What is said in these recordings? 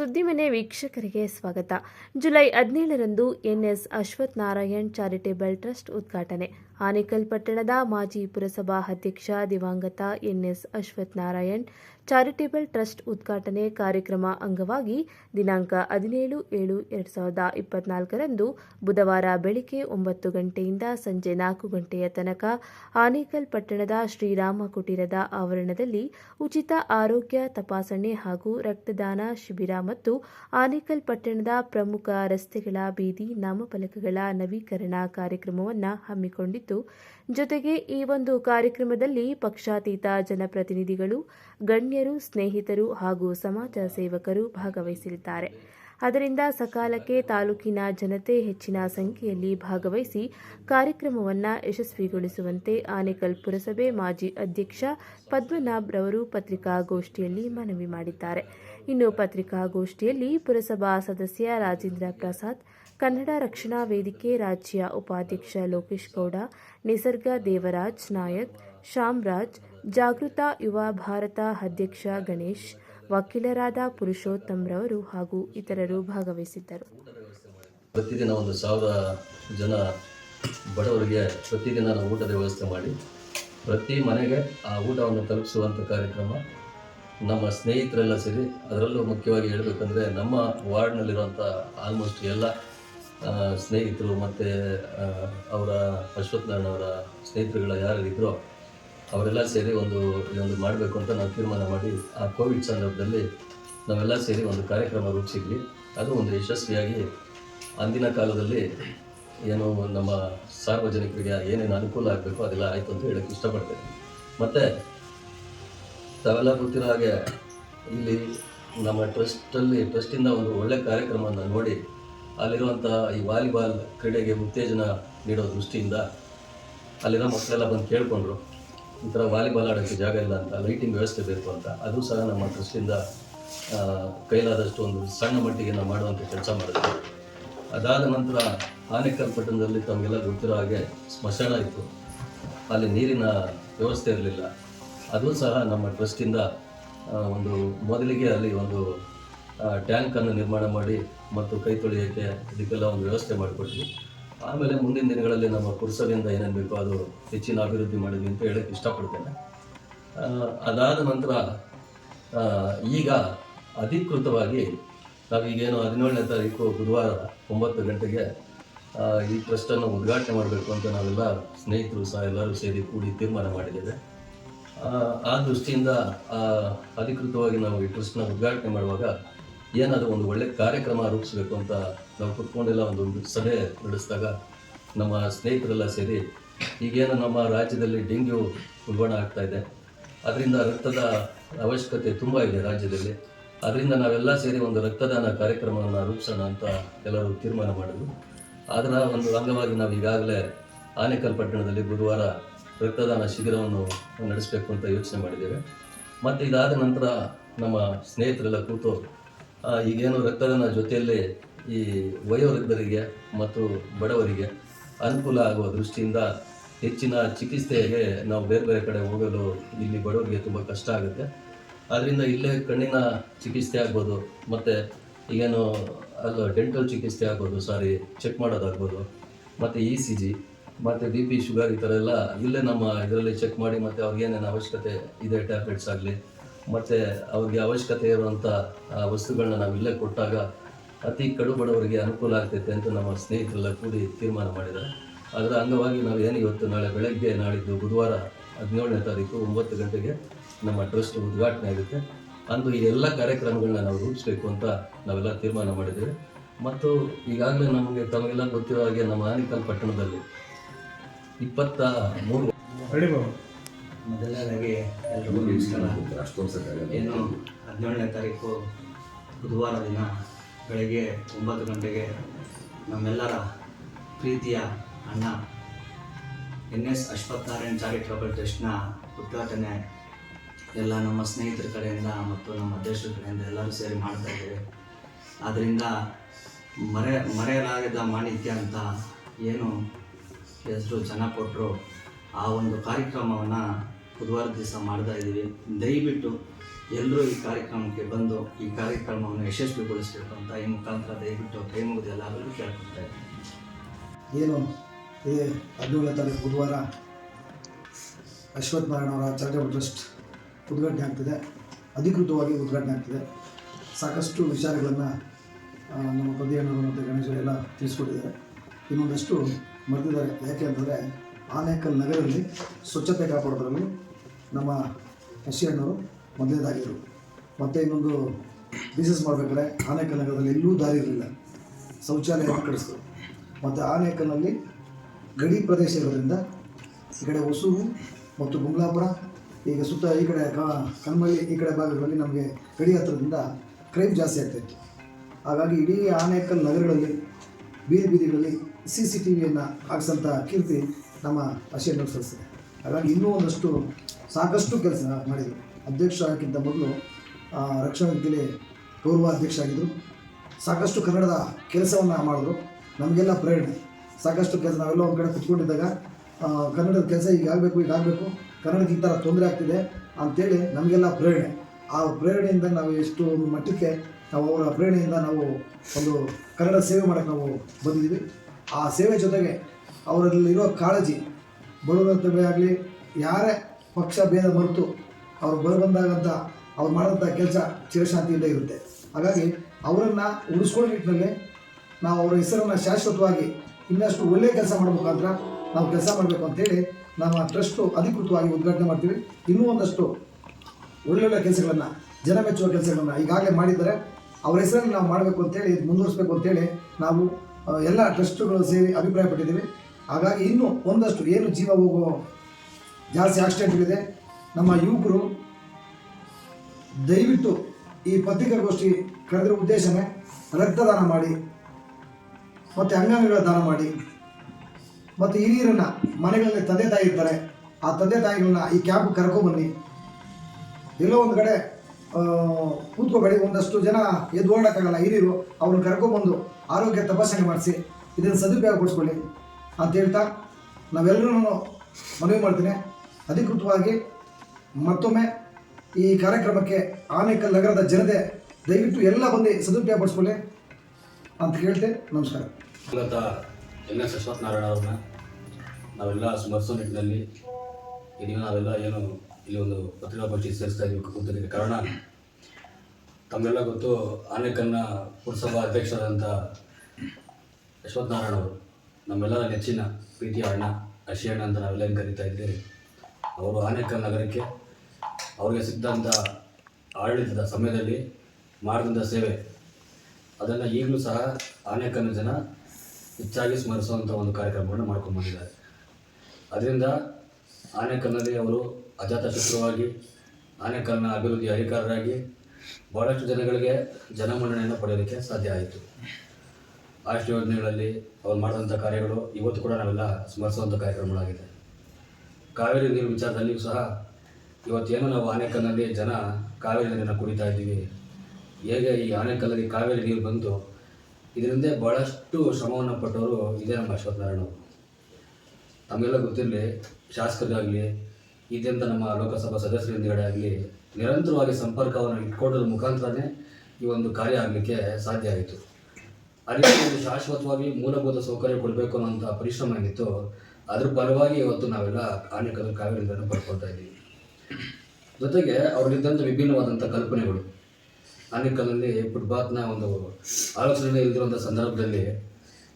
ಸುದ್ದಿಮನೆ ವೀಕ್ಷಕರಿಗೆ ಸ್ವಾಗತ. July ಹದಿನೇಳರಂದು NS Ashwath Narayan charitable trust ಉದ್ಘಾಟನೆ. ಆನೇಕಲ್ ಪಟ್ಟಣದ ಮಾಜಿ ಪುರಸಭಾ ಅಧ್ಯಕ್ಷ ದಿವಂಗತ NS Ashwath Narayan charitable trust ಉದ್ಘಾಟನೆ ಕಾರ್ಯಕ್ರಮ ಅಂಗವಾಗಿ ದಿನಾಂಕ ಹದಿನೇಳು ಏಳು ಎರಡು ಸಾವಿರದ ಇಪ್ಪತ್ನಾಲ್ಕರಂದು ಬುಧವಾರ ಬೆಳಿಗ್ಗೆ ಒಂಬತ್ತು ಗಂಟೆಯಿಂದ ಸಂಜೆ ನಾಲ್ಕು ಗಂಟೆಯ ತನಕ ಆನೇಕಲ್ ಪಟ್ಟಣದ ಶ್ರೀರಾಮ ಕುಟೀರದ ಆವರಣದಲ್ಲಿ ಉಚಿತ ಆರೋಗ್ಯ ತಪಾಸಣೆ ಹಾಗೂ ರಕ್ತದಾನ ಶಿಬಿರ ಮತ್ತು ಆನೇಕಲ್ ಪಟ್ಟಣದ ಪ್ರಮುಖ ರಸ್ತೆಗಳ ಬೀದಿ ನಾಮಫಲಕಗಳ ನವೀಕರಣ ಕಾರ್ಯಕ್ರಮವನ್ನು ಹಮ್ಮಿಕೊಂಡಿದ್ದು, ಜೊತೆಗೆ ಈ ಒಂದು ಕಾರ್ಯಕ್ರಮದಲ್ಲಿ ಪಕ್ಷಾತೀತ ಜನಪ್ರತಿನಿಧಿಗಳು ಗಣ್ಯರು ಸ್ನೇಹಿತರು ಹಾಗೂ ಸಮಾಜ ಸೇವಕರು ಭಾಗವಹಿಸಲಿದ್ದಾರೆ. ಅದರಿಂದ ಸಕಾಲಕ್ಕೆ ತಾಲೂಕಿನ ಜನತೆ ಹೆಚ್ಚಿನ ಸಂಖ್ಯೆಯಲ್ಲಿ ಭಾಗವಹಿಸಿ ಕಾರ್ಯಕ್ರಮವನ್ನು ಯಶಸ್ವಿಗೊಳಿಸುವಂತೆ ಆನೇಕಲ್ ಪುರಸಭೆ ಮಾಜಿ ಅಧ್ಯಕ್ಷ ಪದ್ಮನಾಭ್ ರವರು ಪತ್ರಿಕಾಗೋಷ್ಠಿಯಲ್ಲಿ ಮನವಿ ಮಾಡಿದ್ದಾರೆ. ಇನ್ನು ಪತ್ರಿಕಾಗೋಷ್ಠಿಯಲ್ಲಿ ಪುರಸಭಾ ಸದಸ್ಯ ರಾಜೇಂದ್ರ ಪ್ರಸಾದ್ ಕನ್ನಡ ರಕ್ಷಣಾ ವೇದಿಕೆ ರಾಜ್ಯ ಉಪಾಧ್ಯಕ್ಷ ಲೋಕೇಶ್ ಗೌಡ, ನಿಸರ್ಗ ದೇವರಾಜ್ ನಾಯಕ್ ಶಾಮ್ರಾಜ್ ಜಾಗೃತ ಯುವ ಭಾರತ ಅಧ್ಯಕ್ಷ ಗಣೇಶ್, ವಕೀಲರಾದ ಪುರುಷೋತ್ತಮ್ ರವರು ಹಾಗೂ ಇತರರು ಭಾಗವಹಿಸಿದ್ದರು. ಪ್ರತಿದಿನ ಒಂದು ಸಾವಿರ ಜನ ಬಡವರಿಗೆ ಪ್ರತಿದಿನ ಊಟದ ವ್ಯವಸ್ಥೆ ಮಾಡಿ, ಪ್ರತಿ ಮನೆಗೆ ಆ ಊಟವನ್ನು ತಲುಪಿಸುವಂಥ ಕಾರ್ಯಕ್ರಮ ನಮ್ಮ ಸ್ನೇಹಿತರೆಲ್ಲ ಸೇರಿ ಅದರಲ್ಲೂ ಮುಖ್ಯವಾಗಿ ಹೇಳಬೇಕಂದ್ರೆ ನಮ್ಮ ವಾರ್ಡ್ನಲ್ಲಿರುವಂಥ ಆಲ್ಮೋಸ್ಟ್ ಎಲ್ಲ ಸ್ನೇಹಿತರು ಮತ್ತು ಅವರ ಅಶ್ವತ್ಥನಾರಾಯಣ ಅವರ ಸ್ನೇಹಿತರುಗಳ ಯಾರು ಇದ್ರೋ ಅವರೆಲ್ಲ ಸೇರಿ ಒಂದು, ಇದೊಂದು ಮಾಡಬೇಕು ಅಂತ ನಾವು ತೀರ್ಮಾನ ಮಾಡಿ ಆ ಕೋವಿಡ್ ಸಂದರ್ಭದಲ್ಲಿ ನಾವೆಲ್ಲ ಸೇರಿ ಒಂದು ಕಾರ್ಯಕ್ರಮ ರೂಪಿಸಿದ್ವಿ. ಅದು ಒಂದು ಯಶಸ್ವಿಯಾಗಿ ಅಂದಿನ ಕಾಲದಲ್ಲಿ ಏನು ನಮ್ಮ ಸಾರ್ವಜನಿಕರಿಗೆ ಏನೇನು ಅನುಕೂಲ ಆಗಬೇಕು ಅದೆಲ್ಲ ಆಯಿತು ಅಂತ ಹೇಳಕ್ಕೆ ಇಷ್ಟಪಡ್ತೇನೆ. ಮತ್ತು ತಾವೆಲ್ಲ ಗೊತ್ತಿರೋ ಹಾಗೆ ಇಲ್ಲಿ ನಮ್ಮ ಟ್ರಸ್ಟಲ್ಲಿ, ಟ್ರಸ್ಟಿಂದ ಒಂದು ಒಳ್ಳೆ ಕಾರ್ಯಕ್ರಮವನ್ನು ನೋಡಿ ಅಲ್ಲಿರುವಂಥ ಈ ವಾಲಿಬಾಲ್ ಕ್ರೀಡೆಗೆ ಉತ್ತೇಜನ ನೀಡೋ ದೃಷ್ಟಿಯಿಂದ ಅಲ್ಲಿರೋ ಮಕ್ಕಳೆಲ್ಲ ಬಂದು ಕೇಳಿಕೊಂಡ್ರು, ಈ ವಾಲಿಬಾಲ್ ಆಡೋಕ್ಕೆ ಜಾಗ ಇಲ್ಲ ಅಂತ, ಲೈಟಿಂಗ್ ವ್ಯವಸ್ಥೆ ಬೇಕು ಅಂತ. ಅದು ಸಹ ನಮ್ಮ ದೃಷ್ಟಿಯಿಂದ ಕೈಲಾದಷ್ಟು ಒಂದು ಸಣ್ಣ ಮಟ್ಟಿಗೆ ನಾವು ಮಾಡುವಂಥ ಕೆಲಸ ಮಾಡಿದ್ವಿ. ಅದಾದ ನಂತರ ಆನೇಕಲ್ ಪಟ್ಟಣದಲ್ಲಿ ತಮಗೆಲ್ಲ ಗೊತ್ತಿರೋ ಹಾಗೆ ಸ್ಮಶಾನ ಇತ್ತು. ಅಲ್ಲಿ ನೀರಿನ ವ್ಯವಸ್ಥೆ ಇರಲಿಲ್ಲ. ಅದು ಸಹ ನಮ್ಮ ಟ್ರಸ್ಟಿಂದ ಒಂದು ಮೊದಲಿಗೆ ಅಲ್ಲಿ ಒಂದು ಟ್ಯಾಂಕನ್ನು ನಿರ್ಮಾಣ ಮಾಡಿ ಮತ್ತು ಕೈ ತೊಳೆಯೋಕ್ಕೆ ಇದಕ್ಕೆಲ್ಲ ಒಂದು ವ್ಯವಸ್ಥೆ ಮಾಡಿಕೊಟ್ವಿ ಆಮೇಲೆ ಮುಂದಿನ ದಿನಗಳಲ್ಲಿ ನಮ್ಮ ಪುರುಷರಿಂದ ಏನೇನು ಬೇಕೋ ಅದು ಹೆಚ್ಚಿನ ಅಭಿವೃದ್ಧಿ ಮಾಡಿದ್ವಿ ಅಂತ ಹೇಳಕ್ಕೆ ಇಷ್ಟಪಡ್ತೇನೆ. ಅದಾದ ನಂತರ ಈಗ ಅಧಿಕೃತವಾಗಿ ನಾವೀಗೇನು ಹದಿನೇಳನೇ ತಾರೀಕು ಬುಧವಾರ ಒಂಬತ್ತು ಗಂಟೆಗೆ ಈ ಟ್ರಸ್ಟನ್ನು ಉದ್ಘಾಟನೆ ಮಾಡಬೇಕು ಅಂತ ನಾವೆಲ್ಲ ಸ್ನೇಹಿತರು ಸಹ ಎಲ್ಲರೂ ಸೇರಿ ಕೂಡಿ ತೀರ್ಮಾನ ಮಾಡಿದ್ದೇವೆ. ಆ, ದೃಷ್ಟಿಯಿಂದ ಅಧಿಕೃತವಾಗಿ ನಾವು ಈ ಟ್ರಸ್ಟ್ನ ಉದ್ಘಾಟನೆ ಮಾಡುವಾಗ ಏನಾದರೂ ಒಂದು ಒಳ್ಳೆ ಕಾರ್ಯಕ್ರಮ ರೂಪಿಸಬೇಕು ಅಂತ ನಾವು ಕುತ್ಕೊಂಡೆಲ್ಲ, ಒಂದು ಸಭೆ ನಡೆಸಿದಾಗ ನಮ್ಮ ಸ್ನೇಹಿತರೆಲ್ಲ ಸೇರಿ ಈಗೇನು ನಮ್ಮ ರಾಜ್ಯದಲ್ಲಿ ಡೆಂಗ್ಯೂ ಉಲ್ಬಣ ಆಗ್ತಾ ಇದೆ. ಅದರಿಂದ ರಕ್ತದ ಅವಶ್ಯಕತೆ ತುಂಬ ಇದೆ ರಾಜ್ಯದಲ್ಲಿ. ಅದರಿಂದ ನಾವೆಲ್ಲ ಸೇರಿ ಒಂದು ರಕ್ತದಾನ ಕಾರ್ಯಕ್ರಮವನ್ನು ರೂಪಿಸೋಣ ಅಂತ ಎಲ್ಲರೂ ತೀರ್ಮಾನ ಮಾಡಿದ್ರು ಅದರ ಒಂದು ಅಂಗವಾಗಿ ನಾವು ಈಗಾಗಲೇ ಆನೇಕಲ್ ಪಟ್ಟಣದಲ್ಲಿ ಬುಧವಾರ ರಕ್ತದಾನ ಶಿಬಿರವನ್ನು ನಡೆಸಬೇಕು ಅಂತ ಯೋಚನೆ ಮಾಡಿದ್ದೇವೆ. ಮತ್ತು ಇದಾದ ನಂತರ ನಮ್ಮ ಸ್ನೇಹಿತರೆಲ್ಲ ಕೂತು ಈಗೇನು ರಕ್ತದಾನ ಜೊತೆಯಲ್ಲಿ ಈ ವಯೋವೃದ್ಧರಿಗೆ ಮತ್ತು ಬಡವರಿಗೆ ಅನುಕೂಲ ಆಗುವ ದೃಷ್ಟಿಯಿಂದ ಹೆಚ್ಚಿನ ಚಿಕಿತ್ಸೆಗೆ ನಾವು ಬೇರೆ ಬೇರೆ ಕಡೆ ಹೋಗಲು ಇಲ್ಲಿ ಬಡವರಿಗೆ ತುಂಬ ಕಷ್ಟ ಆಗುತ್ತೆ. ಆದ್ದರಿಂದ ಇಲ್ಲೇ ಕಣ್ಣಿನ ಚಿಕಿತ್ಸೆ ಆಗ್ಬೋದು, ಮತ್ತು ಈಗೇನು ಅಲ್ಲ, ಡೆಂಟಲ್ ಚಿಕಿತ್ಸೆ ಆಗ್ಬೋದು, ಸಾರಿ, ಚೆಕ್ ಮಾಡೋದಾಗ್ಬೋದು, ಮತ್ತು ಇ ಸಿ ಜಿ, ಮತ್ತು ಬಿ ಪಿ ಶುಗರ್ ಈ ಥರ ಎಲ್ಲ ಇಲ್ಲೇ ನಮ್ಮ ಇದರಲ್ಲಿ ಚೆಕ್ ಮಾಡಿ ಮತ್ತು ಅವ್ರಿಗೇನೇನು ಅವಶ್ಯಕತೆ ಇದೆ, ಟ್ಯಾಬ್ಲೆಟ್ಸ್ ಆಗಲಿ ಮತ್ತು ಅವ್ರಿಗೆ ಅವಶ್ಯಕತೆ ಇರುವಂಥ ವಸ್ತುಗಳನ್ನ ನಾವು ಇಲ್ಲೇ ಕೊಟ್ಟಾಗ ಅತಿ ಕಡು ಬಡವರಿಗೆ ಅನುಕೂಲ ಆಗ್ತೈತೆ ಅಂತ ನಮ್ಮ ಸ್ನೇಹಿತರೆಲ್ಲ ಕೂಡಿ ತೀರ್ಮಾನ ಮಾಡಿದ್ದಾರೆ ಅದರ ಅಂಗವಾಗಿ ನಾವು ಏನು ಇವತ್ತು ನಾಳೆ ಬೆಳಗ್ಗೆ ನಾಳಿದ್ದು ಬುಧವಾರ ಹದಿನೇಳನೇ ತಾರೀಕು ಒಂಬತ್ತು ಗಂಟೆಗೆ ನಮ್ಮ ಟ್ರಸ್ಟ್ ಉದ್ಘಾಟನೆ ಆಗುತ್ತೆ. ಅಂದು ಈ ಎಲ್ಲ ಕಾರ್ಯಕ್ರಮಗಳನ್ನ ನಾವು ರೂಪಿಸಬೇಕು ಅಂತ ನಾವೆಲ್ಲ ತೀರ್ಮಾನ ಮಾಡಿದ್ದೇವೆ. ಮತ್ತು ಈಗಾಗಲೇ ನಮಗೆ ತಮಗೆಲ್ಲ ಗೊತ್ತಿರೋ ಹಾಗೆ ನಮ್ಮ ಆನಿಕಲ್ ಪಟ್ಟಣದಲ್ಲಿ ಇಪ್ಪತ್ತ ಮೂರು ಮೊದಲನೇದಾಗಿ ಎಲ್ರಿಗೂ ನಮಸ್ಕಾರ. ಏನು ಹದಿನೇಳನೇ ತಾರೀಕು ಬುಧವಾರ ದಿನ ಬೆಳಗ್ಗೆ ಒಂಬತ್ತು ಗಂಟೆಗೆ ನಮ್ಮೆಲ್ಲರ ಪ್ರೀತಿಯ ಅಣ್ಣ ಎನ್ ಎಸ್ ಅಶ್ವತ್ಥನಾರಾಯಣ್ ಚಾರಿಟಬಲ್ ಟ್ರಸ್ಟ್ನ ಉದ್ಘಾಟನೆ ಎಲ್ಲ ನಮ್ಮ ಸ್ನೇಹಿತರ ಕಡೆಯಿಂದ ಮತ್ತು ನಮ್ಮ ಅಧ್ಯಕ್ಷರ ಕಡೆಯಿಂದ ಎಲ್ಲರೂ ಸೇರಿ ಮಾಡ್ತಾ ಇದ್ದೇವೆ. ಆದ್ದರಿಂದ ಮರೆ ಮರೆಯಲಾಗದ ಮಾಣಿಕ್ಯ ಅಂತ ಏನು ಹೆಸರು ಜನ ಕೊಟ್ಟರು ಆ ಒಂದು ಕಾರ್ಯಕ್ರಮವನ್ನು ಬುಧವಾರ ದಿವಸ ಮಾಡ್ತಾ ಇದ್ದೀವಿ. ದಯವಿಟ್ಟು ಎಲ್ಲರೂ ಈ ಕಾರ್ಯಕ್ರಮಕ್ಕೆ ಬಂದು ಈ ಕಾರ್ಯಕ್ರಮವನ್ನು ಯಶಸ್ವಿಗೊಳಿಸಬೇಕು ಅಂತ ಈ ಮುಖಾಂತರ ದಯವಿಟ್ಟು ಕೈ ಮುಗಿದು ಎಲ್ಲರಿಗೂ ಕೇಳ್ಕೊಳ್ತಾ ಏನು ಈ ಹದಿನೇಳನೇ ತಾರೀಕು ಬುಧವಾರ ಅಶ್ವಥ್ ನಾರಾಯಣ ಅವರ ಚಾರಿಟಬಲ್ ಟ್ರಸ್ಟ್ ಉದ್ಘಾಟನೆ ಆಗ್ತಿದೆ. ಅಧಿಕೃತವಾಗಿ ಉದ್ಘಾಟನೆ ಆಗ್ತಿದೆ. ಸಾಕಷ್ಟು ವಿಚಾರಗಳನ್ನು ನಮ್ಮ ಪದಿಯಣ್ಣರು ಮತ್ತು ಗಣೇಶರು ಎಲ್ಲ ತಿಳಿಸ್ಕೊಟ್ಟಿದ್ದಾರೆ. ಇನ್ನೊಂದಷ್ಟು ಮರೆತಿದ್ದಾರೆ. ಯಾಕೆ ಅಂತಂದರೆ ಆನೇಕಲ್ ನಗರದಲ್ಲಿ ಸ್ವಚ್ಛತೆ ಕಾಪಾಡೋದ್ರಲ್ಲಿ ನಮ್ಮ ಅಣ್ಣವರು ಮೊದಲೇದಾಗಿದ್ದರು ಮತ್ತು ಇನ್ನೊಂದು ಬಿಸ್ನೆಸ್ ಮಾಡಬೇಕಾದ್ರೆ ಆನೇಕಲ್ ನಗರದಲ್ಲಿ ಎಲ್ಲೂ ದಾರಿ ಇರಲಿಲ್ಲ. ಶೌಚಾಲಯ ಕಳಿಸಿದ್ರು. ಮತ್ತು ಆನೇಕಲ್ನಲ್ಲಿ ಗಡಿ ಪ್ರದೇಶ ಇರೋದ್ರಿಂದ ಈ ಕಡೆ ಹೊಸೂರು ಮತ್ತು ಗುಮ್ಲಾಪುರ ಈಗ ಸುತ್ತ ಈ ಕಡೆ ಕಣ್ಮಲ್ಲಿ ಈ ಕಡೆ ಭಾಗಗಳಲ್ಲಿ ನಮಗೆ ಗಡಿ ಹತ್ತಿರದಿಂದ ಕ್ರೈಮ್ ಜಾಸ್ತಿ ಆಗ್ತಾಯಿತ್ತು ಹಾಗಾಗಿ ಇಡೀ ಆನೇಕಲ್ ನಗರಗಳಲ್ಲಿ, ಬೀದಿ ಬೀದಿಗಳಲ್ಲಿ ಸಿ ಸಿ ಟಿ ವಿಯನ್ನು ಹಾಕ್ಸಂಥ ಕೀರ್ತಿ ನಮ್ಮ ಅಶಿಯನ್ನು ಸಲ್ಲಿಸಿದೆ. ಹಾಗಾಗಿ ಇನ್ನೂ ಒಂದಷ್ಟು ಸಾಕಷ್ಟು ಕೆಲಸ ಮಾಡಿದರು. ಅಧ್ಯಕ್ಷ ಆಗಕ್ಕಿಂತ ಮೊದಲು ರಕ್ಷಣಾ ವೇದಿಕೆಯಲ್ಲಿ ಗೌರವ ಅಧ್ಯಕ್ಷ ಆಗಿದ್ದರು ಸಾಕಷ್ಟು ಕನ್ನಡದ ಕೆಲಸವನ್ನು ಮಾಡಿದ್ರು. ನಮಗೆಲ್ಲ ಪ್ರೇರಣೆ ಸಾಕಷ್ಟು ಕೆಲಸ ನಾವೆಲ್ಲ ಒಂದು ಕಡೆ ಕುತ್ಕೊಂಡಿದ್ದಾಗ ಕನ್ನಡದ ಕೆಲಸ ಈಗ ಆಗಬೇಕು ಈಗ ಆಗಬೇಕು. ಕನ್ನಡಕ್ಕೆ ಈ ಥರ ತೊಂದರೆ ಆಗ್ತಿದೆ ಅಂಥೇಳಿ ನಮಗೆಲ್ಲ ಪ್ರೇರಣೆ ಆ ಪ್ರೇರಣೆಯಿಂದ ನಾವು ಎಷ್ಟು ಒಂದು ಮಟ್ಟಕ್ಕೆ ನಾವು ಅವರ ಪ್ರೇರಣೆಯಿಂದ ನಾವು ಒಂದು ಕನ್ನಡ ಸೇವೆ ಮಾಡೋಕ್ಕೆ ನಾವು ಬಂದಿದ್ದೀವಿ. ಆ ಸೇವೆ ಜೊತೆಗೆ ಅವರಲ್ಲಿರೋ ಕಾಳಜಿ, ಬಡವರ ಆಗಲಿ, ಯಾರೇ ಪಕ್ಷ ಭೇದ ಮರೆತು ಅವ್ರು ಬರ ಬಂದಾಗಂತ ಅವ್ರು ಮಾಡಿದಂಥ ಕೆಲಸ ಚಿರಶಾಂತಿಯಿಂದ ಇರುತ್ತೆ. ಹಾಗಾಗಿ ಅವರನ್ನು ಉಳಿಸ್ಕೊಳ್ಳೋ ನಿಟ್ಟಿನಲ್ಲಿ ನಾವು ಅವರ ಹೆಸರನ್ನು ಶಾಶ್ವತವಾಗಿ ಇನ್ನಷ್ಟು ಒಳ್ಳೆಯ ಕೆಲಸ ಮಾಡಬೇಕಾದ್ರ ನಾವು ಕೆಲಸ ಮಾಡಬೇಕು ಅಂತೇಳಿ ನಮ್ಮ ಟ್ರಸ್ಟು ಅಧಿಕೃತವಾಗಿ ಉದ್ಘಾಟನೆ ಮಾಡ್ತೀವಿ. ಇನ್ನೂ ಒಂದಷ್ಟು ಒಳ್ಳೊಳ್ಳೆ ಕೆಲಸಗಳನ್ನು, ಜನ ಮೆಚ್ಚುವ ಕೆಲಸಗಳನ್ನು ಈಗಾಗಲೇ ಮಾಡಿದ್ದಾರೆ. ಅವರ ಹೆಸರಲ್ಲಿ ನಾವು ಮಾಡಬೇಕು ಅಂತೇಳಿ ಮುಂದುವರಿಸಬೇಕು ಅಂತೇಳಿ ನಾವು ಎಲ್ಲ ಟ್ರಸ್ಟ್ಗಳು ಸೇರಿ ಅಭಿಪ್ರಾಯಪಟ್ಟಿದ್ದೀವಿ. ಹಾಗಾಗಿ ಇನ್ನೂ ಒಂದಷ್ಟು ಏನು ಜೀವ ಹೋಗೋ ಜಾಸ್ತಿ ಆಕ್ಸಿಡೆಂಟ್ಗಳಿದೆ ನಮ್ಮ ಯುವಕರು ದಯವಿಟ್ಟು ಈ ಪತ್ರಿಕಾಗೋಷ್ಠಿ ಕರೆದಿರೋ ಉದ್ದೇಶನೇ ರಕ್ತದಾನ ಮಾಡಿ, ಮತ್ತು ಅಂಗಾಂಗಗಳ ದಾನ ಮಾಡಿ, ಮತ್ತು ಹಿರಿಯರನ್ನು ಮನೆಗಳಲ್ಲಿ ತಂದೆ ತಾಯಿ ಇರ್ತಾರೆ, ಆ ತಂದೆ ತಾಯಿಗಳನ್ನ ಈ ಕ್ಯಾಂಪ್ ಕರ್ಕೊಬನ್ನಿ ಎಲ್ಲೋ ಒಂದು ಕಡೆ ಕೂತ್ಕೋಬೇಡಿ. ಒಂದಷ್ಟು ಜನ ಎದ್ದು ಹಿರಿಯರು ಅವ್ರನ್ನ ಕರ್ಕೊಬಂದು ಆರೋಗ್ಯ ತಪಾಸಣೆ ಮಾಡಿಸಿ, ಇದನ್ನು ಸದುಪಯೋಗಪಡಿಸ್ಕೊಳ್ಳಿ ಅಂತ ಹೇಳ್ತಾ ನಾವೆಲ್ಲರೂ ಮನವಿ ಮಾಡ್ತೀನಿ. ಅಧಿಕೃತವಾಗಿ ಮತ್ತೊಮ್ಮೆ ಈ ಕಾರ್ಯಕ್ರಮಕ್ಕೆ ಆನೇಕಲ್ ನಗರದ ಜನತೆ ದಯವಿಟ್ಟು ಎಲ್ಲ ಬಂದು ಸದುಪಯೋಗಪಡಿಸ್ಕೊಳ್ಳಿ ಅಂತ ಹೇಳ್ತೆ. ನಮಸ್ಕಾರ. ಮೂಲತ ಎನ್ ಎಸ್ ಅಶ್ವತ್ಥನಾರಾಯಣ ಅವ್ರನ್ನ ನಾವೆಲ್ಲ ಸ್ಮರಿಸೋ ನಿಟ್ಟಿನಲ್ಲಿ ಇದೀಗ ನಾವೆಲ್ಲ ಏನು ಇಲ್ಲಿ ಒಂದು ಪತ್ರಿಕಾಗೋಷ್ಠಿ ಸೇರಿಸ್ತಾ ಇದ್ದೀವಿ ಕೂತಲಿಕ್ಕೆ ಕಾರಣ. ತಮಗೆಲ್ಲ ಗೊತ್ತು ಆನೇಕಲ್ನ ಪುರಸಭಾ ಅಧ್ಯಕ್ಷರಾದಂಥ ಅಶ್ವತ್ಥನಾರಾಯಣ ಅವರು ನಮ್ಮೆಲ್ಲರ ನೆಚ್ಚಿನ ಪ್ರೀತಿಯ ಅಣ್ಣ ಅಶಿ ಅಣ್ಣ ಅಂತ ನಾವೆಲ್ಲ ಕರಿತಾ ಇದ್ದೀವಿ. ಅವರು ಆನೇಕಲ್ ನಗರಕ್ಕೆ ಅವರಿಗೆ ಸಿಕ್ಕಿದಂಥ ಆಡಳಿತದ ಸಮಯದಲ್ಲಿ ಮಾಡಿದಂಥ ಸೇವೆ. ಅದನ್ನು ಈಗಲೂ ಸಹ ಆನೇಕಲ್ನ ಜನ ಹೆಚ್ಚಾಗಿ ಸ್ಮರಿಸುವಂಥ ಒಂದು ಕಾರ್ಯಕ್ರಮವನ್ನು ಮಾಡ್ಕೊಂಡು ಬಂದಿದ್ದಾರೆ. ಅದರಿಂದ ಆನೇಕಲ್ನಲ್ಲಿ ಅವರು ಅಜಾತ ಶತ್ರುವಾಗಿ ಆನೇಕಲ್ನ ಅಭಿವೃದ್ಧಿ ಅಧಿಕಾರರಾಗಿ ಭಾಳಷ್ಟು ಜನಗಳಿಗೆ ಜನಮನ್ನಣೆಯನ್ನು ಪಡೆಯೋದಕ್ಕೆ ಸಾಧ್ಯ ಆಯಿತು. ಆಶ್ರಯ ಯೋಜನೆಗಳಲ್ಲಿ ಅವ್ರು ಮಾಡಿದಂಥ ಕಾರ್ಯಗಳು ಇವತ್ತು ಕೂಡ ನಾವೆಲ್ಲ ಸ್ಮರಿಸುವಂಥ ಕಾರ್ಯಕ್ರಮಗಳಾಗಿದೆ ಕಾವೇರಿ ನೀರು ವಿಚಾರದಲ್ಲಿಯೂ ಸಹ ಇವತ್ತೇನು ನಾವು ಆನೇಕಲ್ನಲ್ಲಿ ಜನ ಕಾವೇರಿ ನೀರನ್ನು ಕುಡಿತಾ ಇದ್ದೀವಿ. ಹೇಗೆ ಈ ಆನೆಕಲ್ಲಲ್ಲಿ ಕಾವೇರಿ ನೀರು ಬಂತು ಇದರಿಂದ ಭಾಳಷ್ಟು ಶ್ರಮವನ್ನು ಪಟ್ಟವರು ಇದೇ ನಮ್ಮ ಅಶ್ವತ್ಥನಾರಾಯಣ ತಮಗೆಲ್ಲ ಗೊತ್ತಿರಲಿ ಶಾಸಕರಿಗಾಗಲಿ ಇದ್ದಂಥ ನಮ್ಮ ಲೋಕಸಭಾ ಸದಸ್ಯರಿಂದಗಡೆ ಆಗಲಿ, ನಿರಂತರವಾಗಿ ಸಂಪರ್ಕವನ್ನು ಇಟ್ಕೊಳ್ಳೋದ್ರ ಮುಖಾಂತರನೇ ಈ ಒಂದು ಕಾರ್ಯ ಆಗಲಿಕ್ಕೆ ಸಾಧ್ಯ ಆಯಿತು. ಅದಕ್ಕೆ ಒಂದು ಶಾಶ್ವತವಾಗಿ ಮೂಲಭೂತ ಸೌಕರ್ಯ ಕೊಡಬೇಕು ಅನ್ನೋಂಥ ಪರಿಶ್ರಮ ಏನಿತ್ತು ಅದ್ರ ಫಲವಾಗಿ ಇವತ್ತು ನಾವೆಲ್ಲ ಆನೇಕಲ್ ಕಾವೇರಿ ನೀರನ್ನು ಪಡ್ಕೊಳ್ತಾ ಇದ್ದೀವಿ. ಜೊತೆಗೆ ಅವ್ರಿಗಿದ್ದಂಥ ವಿಭಿನ್ನವಾದಂಥ ಕಲ್ಪನೆಗಳು ಆನೇಕಲ್ನಲ್ಲಿ ಫುಟ್ಬಾತ್ನ ಒಂದು ಆಲೋಚನೆ ಇಲ್ದಿರುವಂಥ ಸಂದರ್ಭದಲ್ಲಿ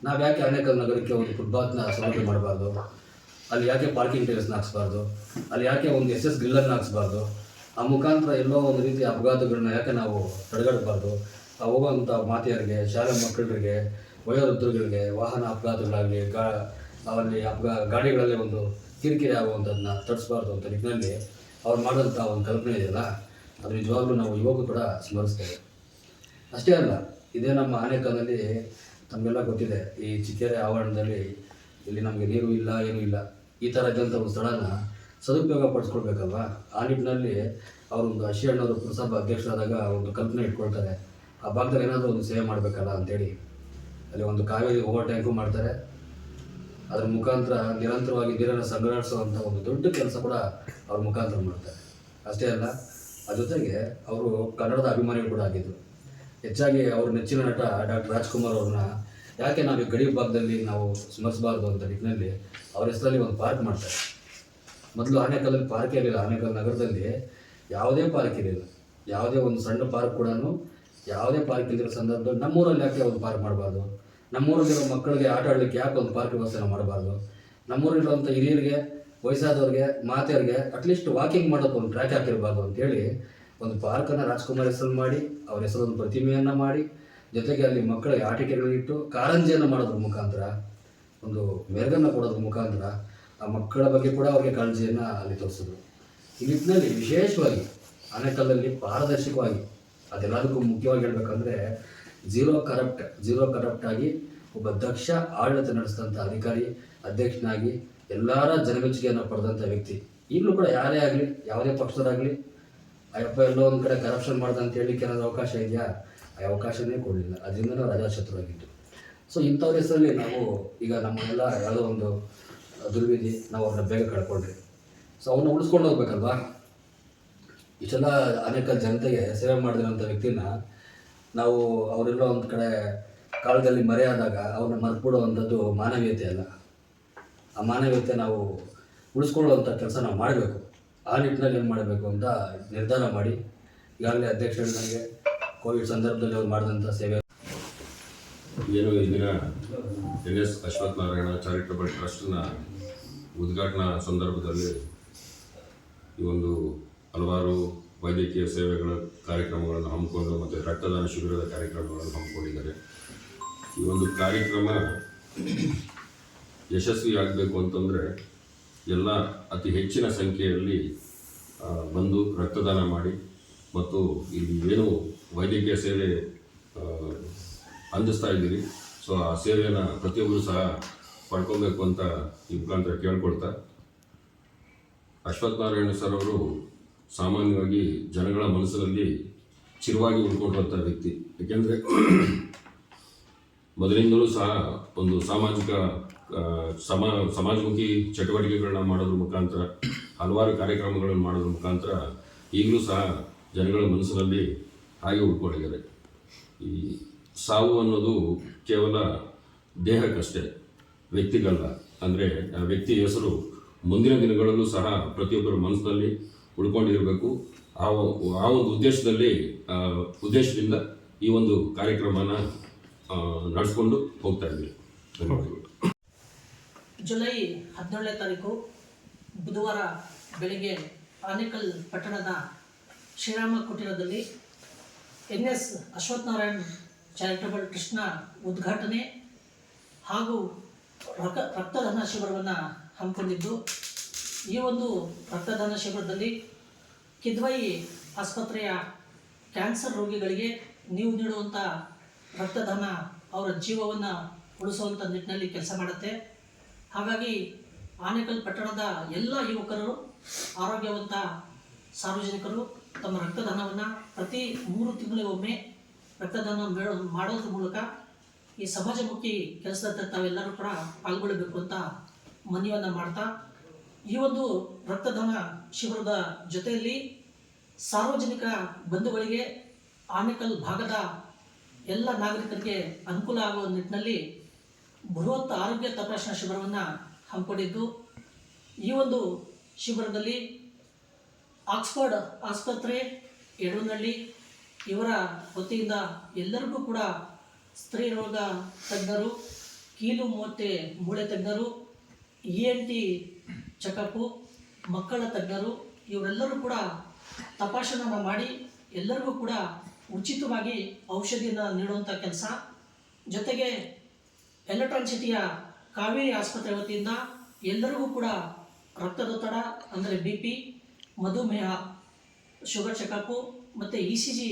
ನಾವು ಯಾಕೆ ಆನೇಕಲ್ ನಗರಕ್ಕೆ ಒಂದು ಫುಟ್ಬಾತ್ನ ಸೌಲಭ್ಯ ಮಾಡಬಾರ್ದು? ಅಲ್ಲಿ ಯಾಕೆ ಪಾರ್ಕಿಂಗ್ ಟೇರಸ್ನ ಹಾಕ್ಸ್ಬಾರ್ದು? ಅಲ್ಲಿ ಯಾಕೆ ಒಂದು ಎಸ್ ಎಸ್ ಗ್ರಿಲ್ಲನ್ನು ಹಾಕ್ಸ್ಬಾರ್ದು? ಆ ಮುಖಾಂತರ ಎಲ್ಲೋ ಒಂದು ರೀತಿಯ ಅಪಘಾತಗಳನ್ನ ಯಾಕೆ ನಾವು ತಡೆಗಟ್ಟಬಾರ್ದು ಆ ಹೋಗುವಂಥ ಮಾತೆಯರಿಗೆ, ಶಾಲೆ ಮಕ್ಕಳಿಗೆ ವಯೋವೃದ್ಧರುಗಳಿಗೆ, ವಾಹನ ಅಪಘಾತಗಳಾಗಲಿ, ಗಾ ಅಲ್ಲಿ ಅಪಘ ಗಾಡಿಗಳಲ್ಲಿ ಒಂದು ಕಿರಿಕಿರಿ ಆಗುವಂಥದ್ದನ್ನ ತಡಿಸ್ಬಾರ್ದು ಅಂತ ನಿಟ್ಟಿನಲ್ಲಿ ಅವ್ರು ಮಾಡಿದಂಥ ಒಂದು ಕಲ್ಪನೆ ಇದೆಯಲ್ಲ ಅದು ನಿಜವಾಗ್ಲೂ ನಾವು ಇವಾಗೂ ಕೂಡ ಸ್ಮರಿಸ್ತೇವೆ ಅಷ್ಟೇ ಅಲ್ಲ, ಇದೇ ನಮ್ಮ ಆನೇಕಲ್ನಲ್ಲಿ ತಮಗೆಲ್ಲ ಗೊತ್ತಿದೆ, ಈ ಚಿಕ್ಕೆರೆ ಆವರಣದಲ್ಲಿ ಇಲ್ಲಿ ನಮಗೆ ನೀರು ಇಲ್ಲ, ಏನೂ ಇಲ್ಲ. ಈ ಥರ ಇದ್ದಂಥ ಒಂದು ಸ್ಥಳನ ಸದುಪಯೋಗ ಪಡಿಸ್ಕೊಳ್ಬೇಕಲ್ವ? ಆ ನಿಟ್ಟಿನಲ್ಲಿ ಅವರೊಂದು ಅಶಿ ಅಣ್ಣವರು ಪುರಸಭಾ ಅಧ್ಯಕ್ಷರಾದಾಗ ಒಂದು ಕಲ್ಪನೆ ಇಟ್ಕೊಳ್ತಾರೆ, ಆ ಭಾಗದಲ್ಲಿ ಏನಾದರೂ ಒಂದು ಸೇವೆ ಮಾಡಬೇಕಲ್ಲ ಅಂತೇಳಿ. ಅಲ್ಲಿ ಒಂದು ಕಾವೇರಿ ಓವರ್ ಟ್ಯಾಂಕು ಮಾಡ್ತಾರೆ ಅದ್ರ ಮುಖಾಂತರ ನಿರಂತರವಾಗಿ ನೀರನ್ನು ಸಂಗ್ರಹಿಸುವಂಥ ಒಂದು ದೊಡ್ಡ ಕೆಲಸ ಕೂಡ ಅವ್ರ ಮುಖಾಂತರ ಮಾಡ್ತಾರೆ ಅಷ್ಟೇ ಅಲ್ಲ ಅದ್ರ ಜೊತೆಗೆ ಅವರು ಕನ್ನಡದ ಅಭಿಮಾನಿಗಳು ಕೂಡ ಆಗಿದ್ರು. ಹೆಚ್ಚಾಗಿ ಅವ್ರ ನೆಚ್ಚಿನ ನಟ ಡಾಕ್ಟರ್ ರಾಜ್ಕುಮಾರ್ ಅವ್ರನ್ನ ಯಾಕೆ ನಾವು ಗಡಿ ಭಾಗದಲ್ಲಿ ನಾವು ಸ್ಮರಿಸಬಾರ್ದು ಅಂತ ನಿಟ್ಟಿನಲ್ಲಿ ಅವ್ರ ಹೆಸರಲ್ಲಿ ಒಂದು ಪಾರ್ಕ್ ಮಾಡ್ತಾರೆ. ಮೊದಲು ಆನೇಕಲ್ಲಲ್ಲಿ ಪಾರ್ಕ್ ಇರಲಿಲ್ಲ. ಆನೇಕಲ್ ನಗರದಲ್ಲಿ ಯಾವುದೇ ಪಾರ್ಕ್ ಇರಲಿಲ್ಲ. ಯಾವುದೇ ಒಂದು ಸಣ್ಣ ಪಾರ್ಕ್ ಕೂಡ ಯಾವುದೇ ಪಾರ್ಕ್ ಇಲ್ದಿರೋ ಸಂದರ್ಭದಲ್ಲಿ ನಮ್ಮೂರಲ್ಲಿ ಯಾಕೆ ಒಂದು ಪಾರ್ಕ್ ಮಾಡಬಾರ್ದು? ನಮ್ಮೂರಲ್ಲಿರೋ ಮಕ್ಕಳಿಗೆ ಆಟ ಆಡಲಿಕ್ಕೆ ಯಾಕೆ ಒಂದು ಪಾರ್ಕ್ ವ್ಯವಸ್ಥೆ ಮಾಡಬಾರ್ದು? ನಮ್ಮೂರಲ್ಲಿರುವಂಥ ಹಿರಿಯರಿಗೆ, ವಯಸ್ಸಾದವ್ರಿಗೆ, ಮಾತೆಯವ್ರಿಗೆ ಅಟ್ಲೀಸ್ಟ್ ವಾಕಿಂಗ್ ಮಾಡೋಕೆ ಒಂದು ಟ್ರ್ಯಾಕ್ ಹಾಕಿರಬಾರ್ದು ಅಂತೇಳಿ ಒಂದು ಪಾರ್ಕನ್ನು ರಾಜ್ಕುಮಾರ್ ಹೆಸರು ಮಾಡಿ, ಅವ್ರ ಹೆಸರೊಂದು ಪ್ರತಿಮೆಯನ್ನು ಮಾಡಿ, ಜೊತೆಗೆ ಅಲ್ಲಿ ಮಕ್ಕಳಿಗೆ ಆಟಿಕೆಗಳಿಟ್ಟು ಕಾರಂಜಿಯನ್ನು ಮಾಡೋದ್ರ ಮುಖಾಂತರ, ಒಂದು ಮೆರಗನ್ನು ಕೊಡೋದ್ರ ಮುಖಾಂತರ ಆ ಮಕ್ಕಳ ಬಗ್ಗೆ ಕೂಡ ಅವರಿಗೆ ಕಾಳಜಿಯನ್ನು ಅಲ್ಲಿ ತೋರಿಸಿದ್ರು. ಈ ನಿಟ್ಟಿನಲ್ಲಿ ವಿಶೇಷವಾಗಿ ಆನೆಕಲ್ಲಲ್ಲಿ ಪಾರದರ್ಶಕವಾಗಿ, ಅದೆಲ್ಲದಕ್ಕೂ ಮುಖ್ಯವಾಗಿ ಹೇಳ್ಬೇಕಂದ್ರೆ ಝೀರೋ ಕರಪ್ಟ್ ಝೀರೋ ಕರಪ್ಟ್ ಆಗಿ ಒಬ್ಬ ದಕ್ಷ ಆಡಳಿತ ನಡೆಸಿದಂಥ ಅಧಿಕಾರಿ, ಅಧ್ಯಕ್ಷನಾಗಿ ಎಲ್ಲರ ಜನಮೆಚ್ಚುಗೆಯನ್ನು ಪಡೆದಂಥ ವ್ಯಕ್ತಿ. ಈಗಲೂ ಕೂಡ ಯಾರೇ ಆಗಲಿ, ಯಾವುದೇ ಪಕ್ಷದಾಗಲಿ ಅಯ್ಯಪ್ಪ ಎಲ್ಲೋ ಒಂದು ಕಡೆ ಕರಪ್ಷನ್ ಮಾಡ್ದೆ ಅಂತ ಹೇಳಲಿಕ್ಕೆ ಏನಾದ್ರು ಅವಕಾಶ ಇದೆಯಾ? ಆ ಅವಕಾಶನೇ ಕೊಡಲಿಲ್ಲ. ಅದರಿಂದ ನಾವು ರಜಾಶತ್ರುವಾಗಿದ್ದು ಸೊ ಇಂಥವ್ರ ಹೆಸರಲ್ಲಿ ನಾವು ಈಗ ನಮ್ಮನ್ನೆಲ್ಲ ಯಾವುದೋ ಒಂದು ದುರ್ವಿಧಿ, ನಾವು ಅವ್ರನ್ನ ಬೇಗ ಕಳ್ಕೊಂಡ್ರಿ ಸೊ ಅವನ್ನ ಉಳಿಸ್ಕೊಂಡು ಹೋಗ್ಬೇಕಲ್ವಾ? ಇಷ್ಟೆಲ್ಲ ಅನೇಕ ಜನತೆಗೆ ಸೇವೆ ಮಾಡಿದಂಥ ವ್ಯಕ್ತಿನ ನಾವು ಅವರೆಲ್ಲೋ ಒಂದು ಕಡೆ ಕಾಲದಲ್ಲಿ ಮರೆಯಾದಾಗ ಅವ್ರನ್ನ ಮರ್ಬಿಡುವಂಥದ್ದು ಮಾನವೀಯತೆ ಅಲ್ಲ. ಆ ಮಾನವೀಯತೆ ನಾವು ಉಳಿಸ್ಕೊಳ್ಳುವಂಥ ಕೆಲಸ ನಾವು ಮಾಡಬೇಕು. ಆ ನಿಟ್ಟಿನಲ್ಲಿ ಏನು ಮಾಡಬೇಕು ಅಂತ ನಿರ್ಧಾರ ಮಾಡಿ ಈಗಾಗಲೇ ಅಧ್ಯಕ್ಷರು ನನಗೆ ಕೋವಿಡ್ ಸಂದರ್ಭದಲ್ಲಿ ಅವ್ರು ಮಾಡಿದಂಥ ಸೇವೆ. ಏನು ಈ ದಿನ N S Ashwath Narayana charitable ಟ್ರಸ್ಟ್ನ ಉದ್ಘಾಟನಾ ಸಂದರ್ಭದಲ್ಲಿ ಈ ಒಂದು ಹಲವಾರು ವೈದ್ಯಕೀಯ ಸೇವೆಗಳ ಕಾರ್ಯಕ್ರಮಗಳನ್ನು ಹಮ್ಮಿಕೊಂಡು ಮತ್ತು ರಕ್ತದಾನ ಶಿಬಿರದ ಕಾರ್ಯಕ್ರಮಗಳನ್ನು ಹಮ್ಮಿಕೊಂಡಿದ್ದಾರೆ. ಈ ಒಂದು ಕಾರ್ಯಕ್ರಮ ಯಶಸ್ವಿಯಾಗಬೇಕು ಅಂತಂದರೆ ಎಲ್ಲ ಅತಿ ಹೆಚ್ಚಿನ ಸಂಖ್ಯೆಯಲ್ಲಿ ಬಂದು ರಕ್ತದಾನ ಮಾಡಿ ಮತ್ತು ಇಲ್ಲಿ ಏನು ವೈದ್ಯಕೀಯ ಸೇವೆ ಅಂದಿಸ್ತಾ ಇದ್ದೀರಿ. ಸೊ, ಆ ಸೇವೆಯನ್ನು ಪ್ರತಿಯೊಬ್ಬರು ಸಹ ಪಡ್ಕೊಬೇಕು ಅಂತ ಈ ಮುಖಾಂತರ ಕೇಳ್ಕೊಳ್ತಾ. ಅಶ್ವಥ್ ನಾರಾಯಣ ಸರ್ ಅವರು ಸಾಮಾನ್ಯವಾಗಿ ಜನಗಳ ಮನಸ್ಸಿನಲ್ಲಿ ಚಿರವಾಗಿ ಉಳ್ಕೊಂಡಿರುವಂಥ ವ್ಯಕ್ತಿ. ಏಕೆಂದರೆ ಮೊದಲಿಂದಲೂ ಸಹ ಒಂದು ಸಾಮಾಜಿಕ ಸಮ, ಸಮಾಜಮುಖಿ ಚಟುವಟಿಕೆಗಳನ್ನ ಮಾಡೋದ್ರ ಮುಖಾಂತರ, ಹಲವಾರು ಕಾರ್ಯಕ್ರಮಗಳನ್ನು ಮಾಡೋದ್ರ ಮುಖಾಂತರ ಈಗಲೂ ಸಹ ಜನಗಳ ಮನಸ್ಸಿನಲ್ಲಿ ಹಾಗೆ ಉಳ್ಕೊಂಡಿದ್ದಾರೆ. ಈ ಸಾವು ಅನ್ನೋದು ಕೇವಲ ದೇಹಕ್ಕಷ್ಟೇ, ವ್ಯಕ್ತಿಗಲ್ಲ. ಅಂದರೆ ಆ ವ್ಯಕ್ತಿ ಹೆಸರು ಮುಂದಿನ ದಿನಗಳಲ್ಲೂ ಸಹ ಪ್ರತಿಯೊಬ್ಬರ ಮನಸ್ಸಿನಲ್ಲಿ ಉಳ್ಕೊಂಡಿರಬೇಕು. ಆ ಆ ಒಂದು ಉದ್ದೇಶದಲ್ಲಿ ಉದ್ದೇಶದಿಂದ ಈ ಒಂದು ಕಾರ್ಯಕ್ರಮನ ನಡೆಸ್ಕೊಂಡು ಹೋಗ್ತಾ ಧನ್ಯವಾದಗಳು. ಜುಲೈ ಹದಿನೇಳನೇ ತಾರೀಕು ಬುಧವಾರ ಬೆಳಿಗ್ಗೆ ಆನೇಕಲ್ ಪಟ್ಟಣದ ಶ್ರೀರಾಮ ಕುಟೀರದಲ್ಲಿ ಎನ್ ಎಸ್ ಅಶ್ವತ್ಥನಾರಾಯಣ್ ಚಾರಿಟಬಲ್ ಟ್ರಸ್ಟ್ನ ಉದ್ಘಾಟನೆ ಹಾಗೂ ರಕ್ತ ರಕ್ತದಾನ ಶಿಬಿರವನ್ನು ಹಮ್ಮಿಕೊಂಡಿದ್ದು ಈ ಒಂದು ರಕ್ತದಾನ ಶಿಬಿರದಲ್ಲಿ ಕಿದ್ವಾಯಿ ಆಸ್ಪತ್ರೆಯ ಕ್ಯಾನ್ಸರ್ ರೋಗಿಗಳಿಗೆ ನೀವು ನೀಡುವಂಥ ರಕ್ತದಾನ ಅವರ ಜೀವವನ್ನು ಉಳಿಸುವಂಥ ನಿಟ್ಟಿನಲ್ಲಿ ಕೆಲಸ ಮಾಡುತ್ತೆ. ಹಾಗಾಗಿ ಆನೇಕಲ್ ಪಟ್ಟಣದ ಎಲ್ಲ ಯುವಕರು, ಆರೋಗ್ಯವಂತ ಸಾರ್ವಜನಿಕರು ತಮ್ಮ ರಕ್ತದಾನವನ್ನು ಪ್ರತಿ ಮೂರು ತಿಂಗಳಿಗೊಮ್ಮೆ ರಕ್ತದಾನ ಮಾಡೋದ್ರ ಮೂಲಕ ಈ ಸಮಾಜಮುಖಿ ಕೆಲಸದ ತಾವೆಲ್ಲರೂ ಕೂಡ ಪಾಲ್ಗೊಳ್ಳಬೇಕು ಅಂತ ಮನವಿಯನ್ನು ಮಾಡ್ತಾ ಈ ಒಂದು ರಕ್ತದಾನ ಶಿಬಿರದ ಜೊತೆಯಲ್ಲಿ ಸಾರ್ವಜನಿಕ ಬಂಧುಗಳಿಗೆ ಆನೇಕಲ್ ಭಾಗದ ಎಲ್ಲ ನಾಗರಿಕರಿಗೆ ಅನುಕೂಲ ಆಗುವ ನಿಟ್ಟಿನಲ್ಲಿ ಬೃಹತ್ ಆರೋಗ್ಯ ತಪಾಸಣಾ ಶಿಬಿರವನ್ನು ಹಮ್ಮಿಕೊಂಡಿದ್ದು, ಈ ಒಂದು ಶಿಬಿರದಲ್ಲಿ ಆಕ್ಸ್ಫರ್ಡ್ ಆಸ್ಪತ್ರೆ ಯಡೂನಹಳ್ಳಿ ಇವರ ವತಿಯಿಂದ ಎಲ್ಲರಿಗೂ ಕೂಡ ಸ್ತ್ರೀ ರೋಗ ತಜ್ಞರು, ಕೀಲು ಮೂತೆ ಮೂಳೆ ತಜ್ಞರು ಇ ಎನ್ ಟಿ ಚೆಕಪ್ಪು ಮಕ್ಕಳ ತಜ್ಞರು, ಇವರೆಲ್ಲರೂ ಕೂಡ ತಪಾಸಣೆ ಮಾಡಿ ಎಲ್ಲರಿಗೂ ಕೂಡ ಉಚಿತವಾಗಿ ಔಷಧಿಯನ್ನು ನೀಡುವಂಥ ಕೆಲಸ. ಜೊತೆಗೆ ಎಲೆಕ್ಟ್ರಾನ್ ಸಿಟಿಯ ಕಾವೇರಿ ಆಸ್ಪತ್ರೆ ವತಿಯಿಂದ ಎಲ್ಲರಿಗೂ ಕೂಡ ರಕ್ತದೊತ್ತಡ, ಅಂದರೆ ಬಿ ಪಿ, ಮಧುಮೇಹ, ಶುಗರ್ ಚೆಕಪ್ಪು ಮತ್ತು ಇ ಸಿ ಜಿ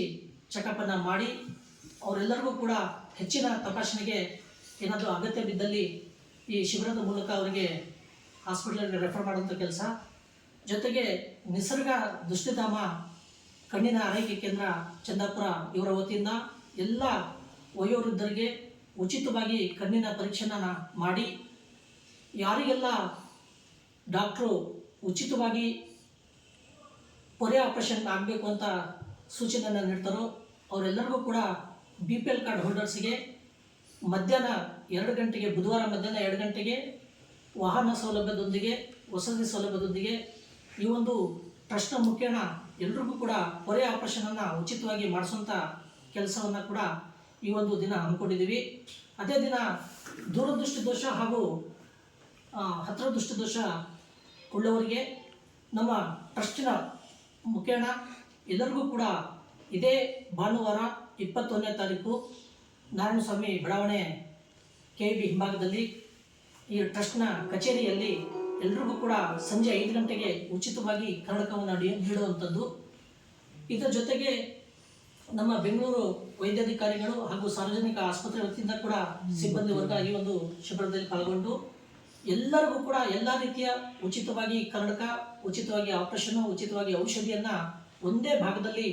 ಚೆಕಪ್ಪನ್ನು ಮಾಡಿ ಅವರೆಲ್ಲರಿಗೂ ಕೂಡ ಹೆಚ್ಚಿನ ತಪಾಸಣೆಗೆ ಏನಾದರೂ ಅಗತ್ಯ ಬಿದ್ದಲ್ಲಿ ಈ ಶಿಬಿರದ ಮೂಲಕ ಅವರಿಗೆ ಹಾಸ್ಪಿಟಲ್ಗೆ ರೆಫರ್ ಮಾಡುವಂಥ ಕೆಲಸ. ಜೊತೆಗೆ ನಿಸರ್ಗ ದೃಷ್ಟಿಧಾಮ, ಕಣ್ಣಿನ ಆರೈಕೆ ಕೇಂದ್ರ ಚಂದಾಪುರ ಇವರ ವತಿಯಿಂದ ಎಲ್ಲ ವಯೋವೃದ್ಧರಿಗೆ ಉಚಿತವಾಗಿ ಕಣ್ಣಿನ ಪರೀಕ್ಷೆನ ಮಾಡಿ, ಯಾರಿಗೆಲ್ಲ ಡಾಕ್ಟ್ರು ಉಚಿತವಾಗಿ ಪೊರೆ ಆಪರೇಷನ್ ಆಗಬೇಕು ಅಂತ ಸೂಚನೆಯನ್ನು ನೀಡ್ತಾರೋ ಅವರೆಲ್ಲರಿಗೂ ಕೂಡ ಬಿ ಪಿ ಎಲ್ ಕಾರ್ಡ್ ಹೋಲ್ಡರ್ಸ್ಗೆ ಮಧ್ಯಾಹ್ನ ಎರಡು ಗಂಟೆಗೆ, ಬುಧವಾರ ಮಧ್ಯಾಹ್ನ ಎರಡು ಗಂಟೆಗೆ ವಾಹನ ಸೌಲಭ್ಯದೊಂದಿಗೆ, ವಸತಿ ಸೌಲಭ್ಯದೊಂದಿಗೆ ಈ ಒಂದು ಟ್ರಸ್ಟ್ನ ಮುಖೇನ ಎಲ್ರಿಗೂ ಕೂಡ ಪೊರೆ ಆಪರೇಷನನ್ನು ಉಚಿತವಾಗಿ ಮಾಡಿಸುವಂಥ ಕೆಲಸವನ್ನು ಕೂಡ ಈ ಒಂದು ದಿನ ಹಮ್ಮಿಕೊಂಡಿದ್ದೀವಿ. ಅದೇ ದಿನ ದೂರದೃಷ್ಟಿ ದೋಷ ಹಾಗೂ ಹತ್ತಿರ ದೋಷ ಉಳ್ಳವರಿಗೆ ನಮ್ಮ ಟ್ರಸ್ಟಿನ ಮುಖೇಣ ಎಲ್ಲರಿಗೂ ಕೂಡ ಇದೇ ಭಾನುವಾರ ಇಪ್ಪತ್ತೊಂದನೇ ತಾರೀಕು ನಾರಾಯಣಸ್ವಾಮಿ ಬಡಾವಣೆ ಕೆ ಬಿ ಹಿಂಭಾಗದಲ್ಲಿ ಈ ಟ್ರಸ್ಟ್ನ ಕಚೇರಿಯಲ್ಲಿ ಎಲ್ರಿಗೂ ಕೂಡ ಸಂಜೆ ಐದು ಗಂಟೆಗೆ ಉಚಿತವಾಗಿ ಕನ್ನಡಕವನ್ನು ನೀಡುವಂಥದ್ದು. ಇದರ ಜೊತೆಗೆ ನಮ್ಮ ಬೆಂಗಳೂರು ವೈದ್ಯಾಧಿಕಾರಿಗಳು ಹಾಗೂ ಸಾರ್ವಜನಿಕ ಆಸ್ಪತ್ರೆ ವತಿಯಿಂದ ಕೂಡ ಸಿಬ್ಬಂದಿ ವರ್ಗ ಈ ಒಂದು ಶಿಬಿರದಲ್ಲಿ ಪಾಲ್ಗೊಂಡು ಎಲ್ಲರಿಗೂ ಕೂಡ ಎಲ್ಲ ರೀತಿಯ ಉಚಿತವಾಗಿ ಕನ್ನಡಕ, ಉಚಿತವಾಗಿ ಆಪರೇಷನ್, ಉಚಿತವಾಗಿ ಔಷಧಿಯನ್ನು ಒಂದೇ ಭಾಗದಲ್ಲಿ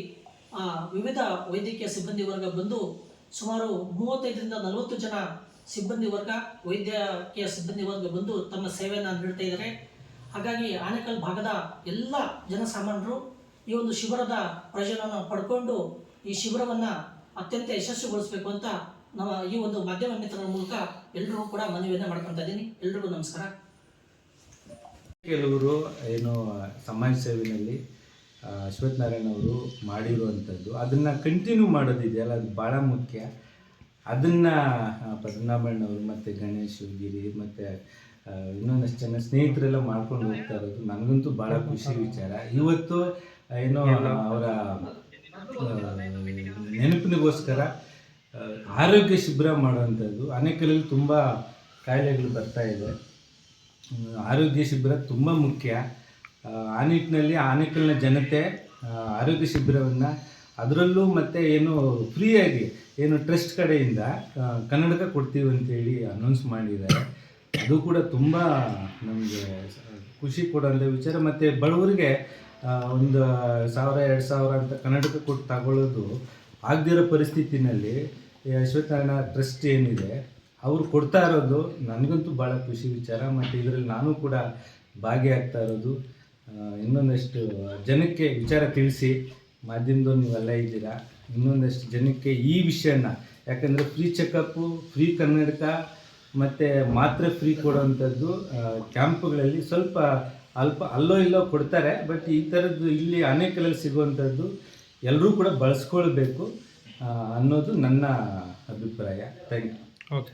ವಿವಿಧ ವೈದ್ಯಕೀಯ ಸಿಬ್ಬಂದಿ ವರ್ಗ ಬಂದು ಸುಮಾರು ಮೂವತ್ತೈದರಿಂದ ನಲವತ್ತು ಜನ ಸಿಬ್ಬಂದಿ ವರ್ಗ ವೈದ್ಯಕೀಯ ಸಿಬ್ಬಂದಿ ವರ್ಗ ಬಂದು ತಮ್ಮ ಸೇವೆಯನ್ನು ನೀಡ್ತಾ ಇದ್ದಾರೆ ಹಾಗಾಗಿ ಆನೇಕಲ್ ಭಾಗದ ಎಲ್ಲ ಜನಸಾಮಾನ್ಯರು ಈ ಒಂದು ಶಿಬಿರದ ಪ್ರಯೋಜನವನ್ನು ಪಡ್ಕೊಂಡು ಈ ಶಿಬಿರವನ್ನು ಅತ್ಯಂತ ಯಶಸ್ವಿಗೊಳಿಸಬೇಕು ಅಂತ ನಮ್ಮ ಈ ಒಂದು ಮಾಧ್ಯಮ ಮಿತ್ರರ ಮೂಲಕ ಎಲ್ರಿಗೂ ಕೂಡ ಮನವಿಯನ್ನು ಮಾಡ್ಕೊತಾ ಇದ್ದೀನಿ. ಎಲ್ರಿಗೂ ನಮಸ್ಕಾರ. ಕೆಲವರು ಏನು ಸಮಾಜ ಸೇವೆಯಲ್ಲಿ ಅಶ್ವತ್ಥನಾರಾಯಣ ಅವರು ಮಾಡಿರುವಂಥದ್ದು, ಅದನ್ನು ಕಂಟಿನ್ಯೂ ಮಾಡೋದಿದೆಯಲ್ಲ, ಅದು ಭಾಳ ಮುಖ್ಯ. ಅದನ್ನು ಪದ್ಮನಾಭಣ್ಣವರು ಮತ್ತು ಗಣೇಶ್ ಗಿರಿ ಮತ್ತು ಇನ್ನೊಂದಷ್ಟು ಜನ ಸ್ನೇಹಿತರೆಲ್ಲ ಮಾಡ್ಕೊಂಡು ಹೋಗ್ತಾ ಇರೋದು. ನನಗಂತೂ ಭಾಳ ಖುಷಿ ವಿಚಾರ. ಇವತ್ತು ಏನೋ ಅವರ ನೆನಪಿನಗೋಸ್ಕರ ಆರೋಗ್ಯ ಶಿಬಿರ ಮಾಡುವಂಥದ್ದು. ಅನೇಕರಲ್ಲಿ ತುಂಬ ಕಾಯಿಲೆಗಳು ಬರ್ತಾ ಇದೆ. ಆರೋಗ್ಯ ಶಿಬಿರ ತುಂಬ ಮುಖ್ಯ. ಆ, ಆ ನಿಟ್ಟಿನಲ್ಲಿ ಆನೇಕಲ್ನ ಜನತೆ ಆರೋಗ್ಯ ಶಿಬಿರವನ್ನು ಅದರಲ್ಲೂ ಮತ್ತು ಏನು ಫ್ರೀಯಾಗಿ ಏನು ಟ್ರಸ್ಟ್ ಕಡೆಯಿಂದ ಕನ್ನಡಕ ಕೊಡ್ತೀವಿ ಅಂತೇಳಿ ಅನೌನ್ಸ್ ಮಾಡಿದ್ದಾರೆ. ಅದು ಕೂಡ ತುಂಬ ನಮಗೆ ಖುಷಿ ಕೊಡೋಂಥ ವಿಚಾರ. ಮತ್ತು ಬಡವರಿಗೆ ಒಂದು ಸಾವಿರ, ಎರಡು ಸಾವಿರ ಅಂತ ಕನ್ನಡಕ ಕೊಟ್ಟು ತಗೊಳ್ಳೋದು ಆಗದಿರೋ ಪರಿಸ್ಥಿತಿನಲ್ಲಿ ಈ ಅಶ್ವತ್ಥನಾರಾಯಣ ಟ್ರಸ್ಟ್ ಏನಿದೆ, ಅವರು ಕೊಡ್ತಾ ಇರೋದು ನನಗಂತೂ ಭಾಳ ಖುಷಿ ವಿಚಾರ. ಮತ್ತು ಇದರಲ್ಲಿ ನಾನು ಕೂಡ ಭಾಗಿಯಾಗ್ತಾ ಇರೋದು. ಇನ್ನೊಂದಷ್ಟು ಜನಕ್ಕೆ ವಿಚಾರ ತಿಳಿಸಿ, ಮಾಧ್ಯಮದವ್ರು ನೀವೆಲ್ಲ ಇದ್ದೀರಾ? ಇನ್ನೊಂದಷ್ಟು ಜನಕ್ಕೆ ಈ ವಿಷಯನ, ಯಾಕಂದರೆ ಫ್ರೀ ಚೆಕಪ್ಪು ಫ್ರೀ ಕನ್ನಡಕ, ಮತ್ತು ಮಾತ್ರೆ ಫ್ರೀ ಕೊಡೋವಂಥದ್ದು ಕ್ಯಾಂಪ್ಗಳಲ್ಲಿ ಸ್ವಲ್ಪ ಅಲ್ಪ ಅಲ್ಲೋ ಇಲ್ಲೋ ಕೊಡ್ತಾರೆ ಬಟ್ ಈ ಥರದ್ದು ಇಲ್ಲಿ ಅನೇಕಲಲ್ಲಿ ಸಿಗುವಂಥದ್ದು ಎಲ್ಲರೂ ಕೂಡ ಬಳಸ್ಕೊಳ್ಬೇಕು ಅನ್ನೋದು ನನ್ನ ಅಭಿಪ್ರಾಯ. Thank you okay